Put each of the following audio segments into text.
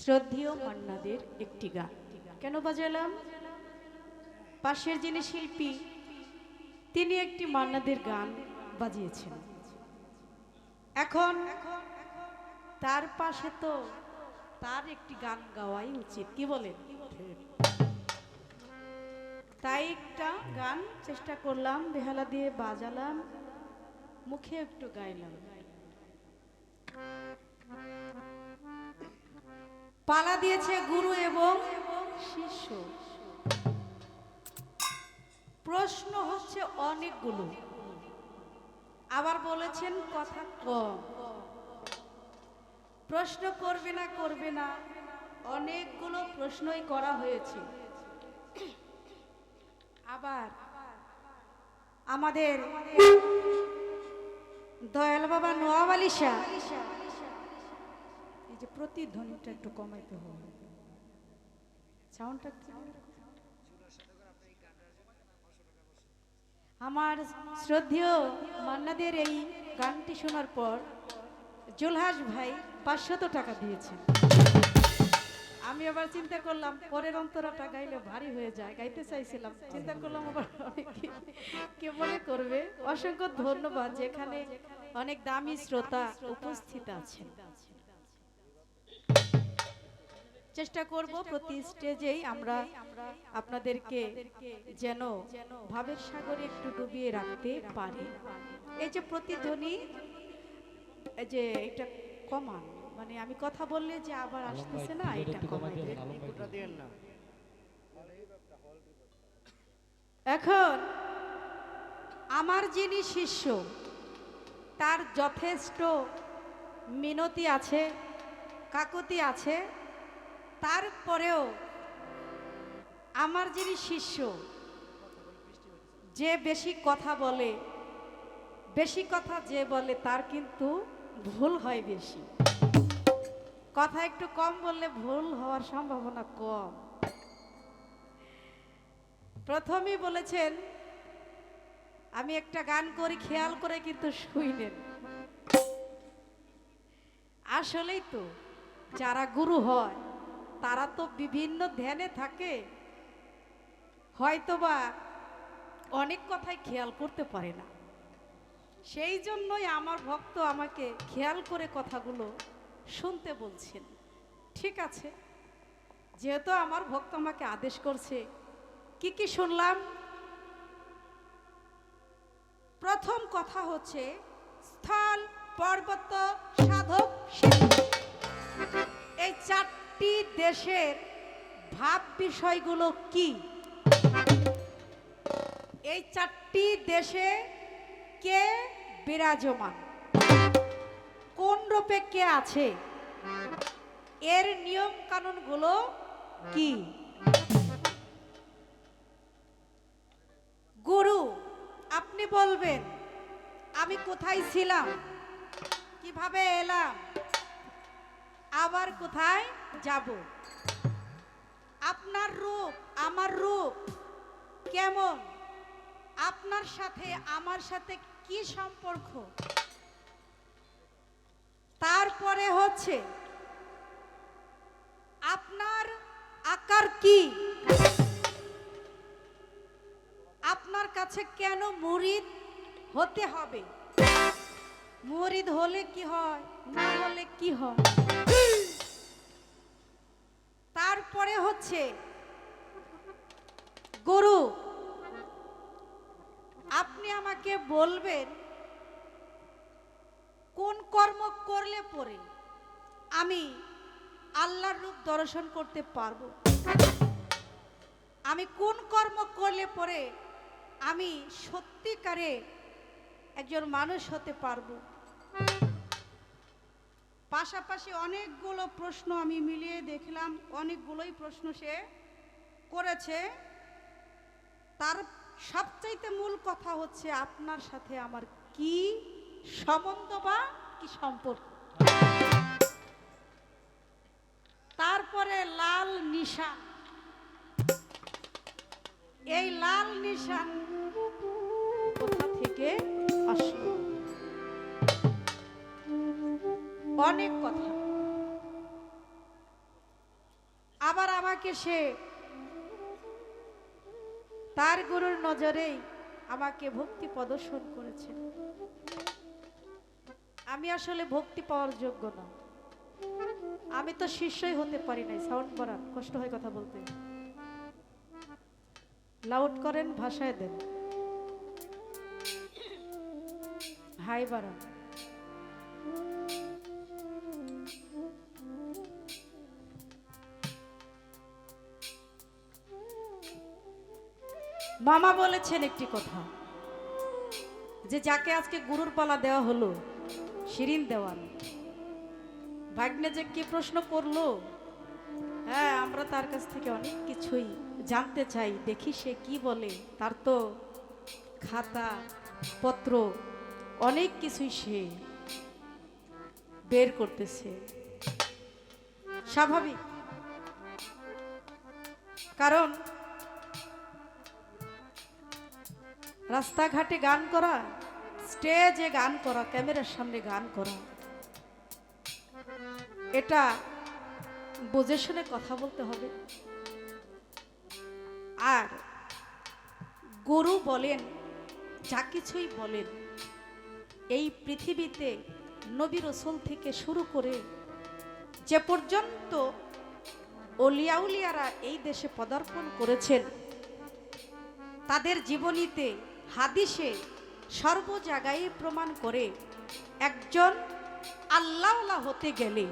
শ্রদ্ধেয় মান্নাদের একটি গান। কেন বাজালাম? পাশের যিনি শিল্পী, তিনি একটি মান্নাদের গান বাজিয়েছেন। এখন তার পাশে তো তার একটি গান গাওয়াই উচিত, কি বলেন? তাই একটা গান চেষ্টা করলাম, বেহালা দিয়ে বাজালাম, মুখে একটু গাইলাম। পালা দিয়েছে গুরু এবং শিষ্য। প্রশ্ন হচ্ছে অনেকগুলো। আবার বলেছেন কথা কম। প্রশ্ন করবে না করবে না। অনেকগুলো প্রশ্নই করা হয়েছে। আবার আমাদের দয়াল বাবা নোয়াব আলী শাহ এই যে প্রতিধ্বনিটা একটু কমাইতে হবে। সাউন্ডটা আমার শ্রদ্ধেয় মান্নাদের এই গানটি শোনার পর জোলহাস ভাই পাঁচশত টাকা দিয়েছেন আমি আবার চিন্তা করলাম, পরের অন্তরাটা গাইলে ভারী হয়ে যায়, গাইতে চাইছিলাম। চিন্তা করলাম, আবার কে মনে করবে? অসংখ্য ধন্যবাদ, যেখানে অনেক দামি শ্রোতা উপস্থিত আছেন। চেষ্টা করব প্রতি স্টেজেই আমরা আপনাদেরকে যেন ভাবের সাগরে একটু ডুবিয়ে রাখতে পারি। এই যে প্রতিধ্বনি এই যে এটা কমান মানে আমি কথা বললে যে আবার আসতেছে না এটা কমাই দেন। এখন আমার যিনি শিষ্য তার যথেষ্ট মিনতি আছে কাকতি আছে তারপরেও আমার যিনি শিষ্য, যে বেশি কথা বলে, বেশি কথা যে বলে, তার কিন্তু ভুল হয় বেশি। কথা একটু কম বললে ভুল হওয়ার সম্ভাবনা কম। প্রথমেই বলেছেন, আমি একটা গান করি, খেয়াল করে কিন্তু শুইনেন আসলেই তো, যারা গুরু হয় তারা তো বিভিন্ন ধ্যানে থাকে। হয়তোবা অনেক কথাই খেয়াল করতে পারে না। সেই জন্যই আমার ভক্ত আমাকে খেয়াল করে কথাগুলো শুনতে বলছেন। ঠিক আছে, যেহেতু আমার ভক্ত আমাকে আদেশ করছে, কি কি শুনলাম? প্রথম কথা হচ্ছে স্থল পর্বত, সাধক দেশের ভাব বিষয়গুলো কি? এই চারটি দেশে কে বিরাজমান? কোন রূপে কে আছে? এর নিয়ম কানুনগুলো কি? গুরু, আপনি বলবেন, আমি কোথায় ছিলাম? কীভাবে এলাম? আবার কোথায় যাব। আপনার রূপ, আমার রূপ কেমন? আপনার সাথে, আমার সাথে কি সম্পর্ক? তারপরে হচ্ছে, আপনার আকার কি? আপনার কাছে কেন মুরিদ হতে হবে? মুরিদ হলে কি হয়? না হলে কি হয়? হচ্ছে? গুরু। আপনি আমাকে বলবেন, কোন কর্ম করলে পরে আমি আল্লাহর রূপ দর্শন করতে পারব? আমি কোন কর্ম করলে পরে আমি সত্যিকারে একজন মানুষ হতে পারব? পাশাপাশি অনেকগুলো প্রশ্ন আমি মিলিয়ে দেখলাম, অনেকগুলোই প্রশ্ন সে করেছে। তার সবচাইতে মূল কথা হচ্ছে, আপনার সাথে আমার কি সম্বন্ধ বা কি সম্পর্ক? তারপরে লাল নিশান। এই লাল নিশান কোথা থেকে অনেক কথা। আবার আমাকে সে তার গুরুর নজরেই আমাকে ভক্তি প্রদর্শন করেছে। আমি আসলে ভক্তি পাওয়ার যোগ্য না। আমি তো শিষ্যই হতে পারি নাই, সাউন্ড বাড়ান, কষ্ট হয় কথা বলতে। লাউড করেন, ভাষায় দেন। হাই বাড়ান। মামা বলেছেন একটি কথা। যে যাকে আজকে গুরুর পালা দেওয়া হলো, শিরিন দেওয়ান ভাগ্নে যে কি প্রশ্ন করল হ্যাঁ আমরা তার কাছ থেকে অনেক কিছুই জানতে চাই। দেখি সে কি বলে। তার তো খাতা, পত্র, অনেক কিছুই সে বের করতেছে। স্বাভাবিক। কারণ রাস্তাঘাটে গান করা, স্টেজে গান করা, ক্যামেরার সামনে গান করা। এটা বুঝে শুনে কথা বলতে হবে। আর গুরু বলেন, যা কিছুই বলেন, এই পৃথিবীতে নবী রসুল থেকে শুরু করে যে পর্যন্ত অলিয়াউলিয়ারা এই দেশে পদার্পণ করেছেন, তাদের জীবনীতে হাদিসে সর্ব জায়গায় প্রমাণ করে একজন আল্লাহওয়ালা হতে গেলে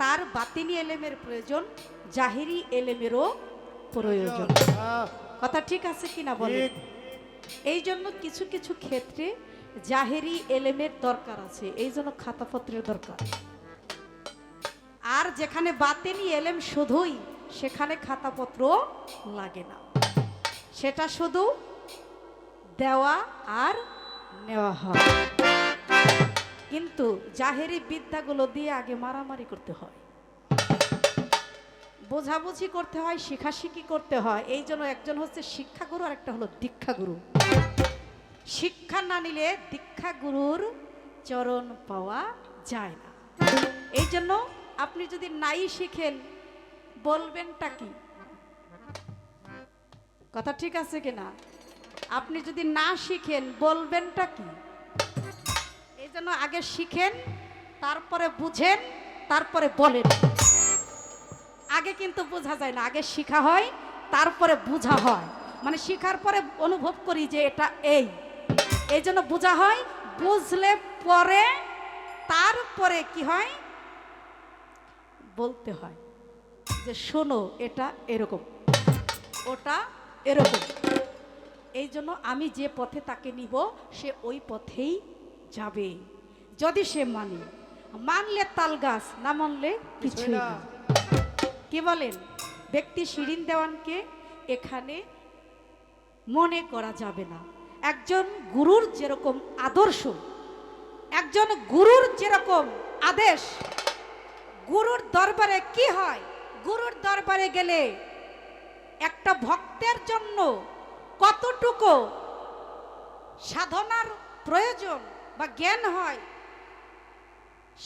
তার বাতিনি এলেমের প্রয়োজন জাহিরি এলেমেরও প্রয়োজন। কথা ঠিক আছে কিনা বলে এই জন্য কিছু কিছু ক্ষেত্রে জাহেরি এলেমের দরকার আছে এই জন্য খাতাপত্রের দরকার। আর যেখানে বাতেনি এলেম শুধুই সেখানে খাতাপত্র লাগে না। সেটা শুধু দেওয়া আর নেওয়া হয়। কিন্তু জাহেরি বিদ্যাগুলো দিয়ে আগে মারামারি করতে হয়। বোঝাবুঝি করতে হয়, শিখাশিখি করতে হয়। এই জন্য একজন হচ্ছে শিক্ষাগুরু আর একটা হলো দীক্ষাগুরু। শিক্ষা না নিলে দীক্ষাগুরুর চরণ পাওয়া যায় না। এই জন্য আপনি যদি নাই শিখেন, বলবেনটা কি? কথা ঠিক আছে কিনা? আপনি যদি না শিখেন, বলবেনটা কি? এই জন্য আগে শিখেন, তারপরে বুঝেন, তারপরে বলেন। আগে কিন্তু বোঝা যায় না, আগে শিখা হয়, তারপরে বোঝা হয়। মানে শিখার পরে অনুভব করি যে এটা এই। এই জন্য বোঝা হয়, বুঝলে পরে, তারপরে কি হয়? বলতে হয় যে শোনো, এটা এরকম। ওটা এরকম। এই জন্য আমি যে পথে তাকে নিব, সে ওই পথেই যাবে। যদি সে মানে মানলে তাল গাছ, না মানলে। না। কি বলেন? ব্যক্তি শিরিন দেওয়ানকে এখানে মনে করা যাবে না। একজন গুরুর যেরকম আদর্শ, একজন গুরুর যেরকম আদেশ, গুরুর দরবারে কি হয়? গুরুর দরবারে গেলে একটা ভক্তের জন্য কতটুকু সাধনার প্রয়োজন বা জ্ঞান হয়,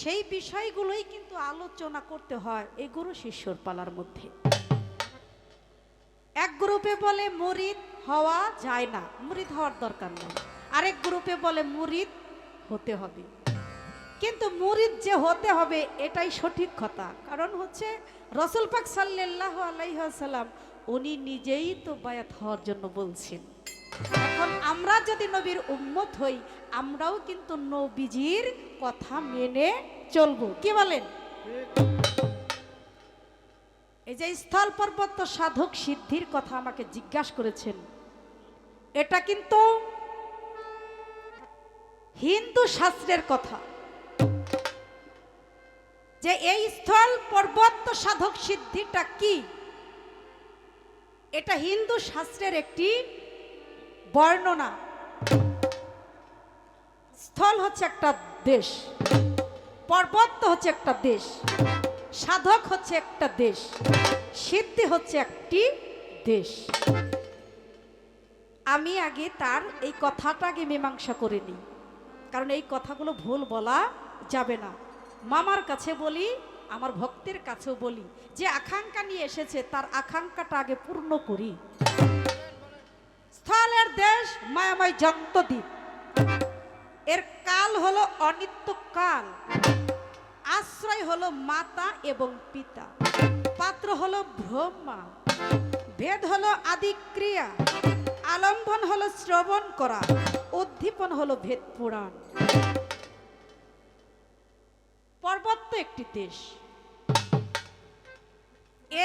সেই বিষয়গুলোই কিন্তু আলোচনা করতে হয় এই গুরু শিষ্যর পালার মধ্যে। এক গ্রুপে বলে মুরিদ হওয়া যায় না, মুরিদ হওয়ার দরকার নেই। আরেক গ্রুপে বলে মুরিদ হতে হবে। কিন্তু মুরিদ যে হতে হবে এটাই সঠিক কথা। কারণ হচ্ছে রসুল পাক সাল্লাহ আলাইসাল্লাম উনি নিজেই তো বায়াত হওয়ার জন্য বলছেন। এখন আমরা যদি নবীর উম্মত হই আমরাও কিন্তু নবীজির কথা মেনে চলবো। কি বলেন? এই যে স্থল পর্বত সাধক সিদ্ধির কথা আমাকে জিজ্ঞাসা করেছেন এটা কিন্তু হিন্দু শাস্ত্রের কথা। যে এই স্থল পর্বত সাধক সিদ্ধিটা কি? এটা হিন্দু শাস্ত্রের একটি বর্ণনা। স্থল হচ্ছে একটা দেশ, পর্বত হচ্ছে একটা দেশ, সাধক হচ্ছে একটা দেশ, সিদ্ধি হচ্ছে একটি দেশ। আমি আগে তার এই কথাটা আগে মীমাংসা করে নিই, কারণ এই কথাগুলো ভুল বলা যাবে না। মামার কাছে বলি আমার ভক্তের কাছেও বলি, যে আকাঙ্ক্ষা নিয়ে এসেছে, তার আকাঙ্ক্ষাটা আগে পূর্ণ করি। স্থলের দেশ মায়াময় জন্তদ্বীপ এর কাল হলো অনিত্য কাল। আশ্রয় হলো মাতা এবং পিতা। পাত্র হলো ব্রহ্মা। ভেদ হলো আদি ক্রিয়া আলম্বন হলো শ্রবণ করা। উদ্দীপন হলো ভেদ পুরাণ। পর্বত্য একটি দেশ।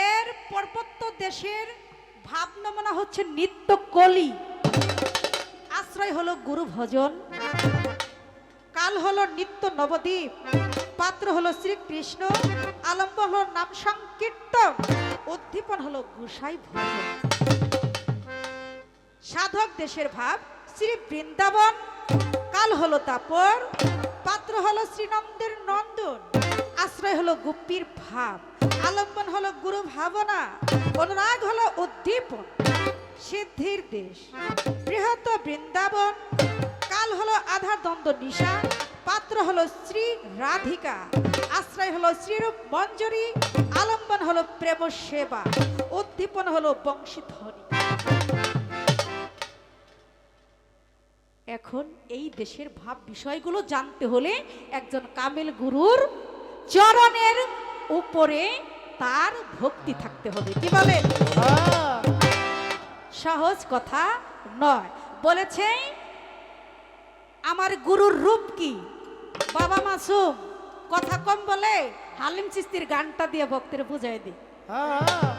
এর পর্বত্য দেশের ভাবনমনা হচ্ছে নিত্য কলি। আশ্রয় হলো গুরু ভজন, কাল হলো নিত্য নবদ্বীপ, পাত্র হলো শ্রীকৃষ্ণ, আলম্ব হলো নাম সংকীর্তন, উদ্দীপন হলো গোসাই ভজন। সাধক দেশের ভাব শ্রী বৃন্দাবন, কাল হলো তাপর, পাত্র হলো শ্রীনন্দের নন্দন আশ্রয় হলো গুপ্পির ভাব, আলম্বন হলো গুরু ভাবনা, অনুরাগ হলো উদ্দীপন, সিদ্ধির দেশ। বৃহৎ বৃন্দাবন, কাল হলো আধার দ্বন্দ্ব নিশা, পাত্র হলো শ্রী রাধিকা। আশ্রয় হলো শ্রীরূপ মঞ্জরি, আলম্বন হলো প্রেম সেবা, উদ্দীপন হলো বংশীধ্বনি এখন এই দেশের ভাব বিষয়গুলো জানতে হলে একজন কামেল গুরুর চরণের উপরে তার ভক্তি থাকতে হবে। কি বলে সহজ কথা নয়। বলেছে, আমার গুরুর রূপ কি? বাবা মাসুম, কথা কম বলে হালিম চিস্তির গানটা দিয়ে ভক্তের বুঝাই দি হ্যাঁ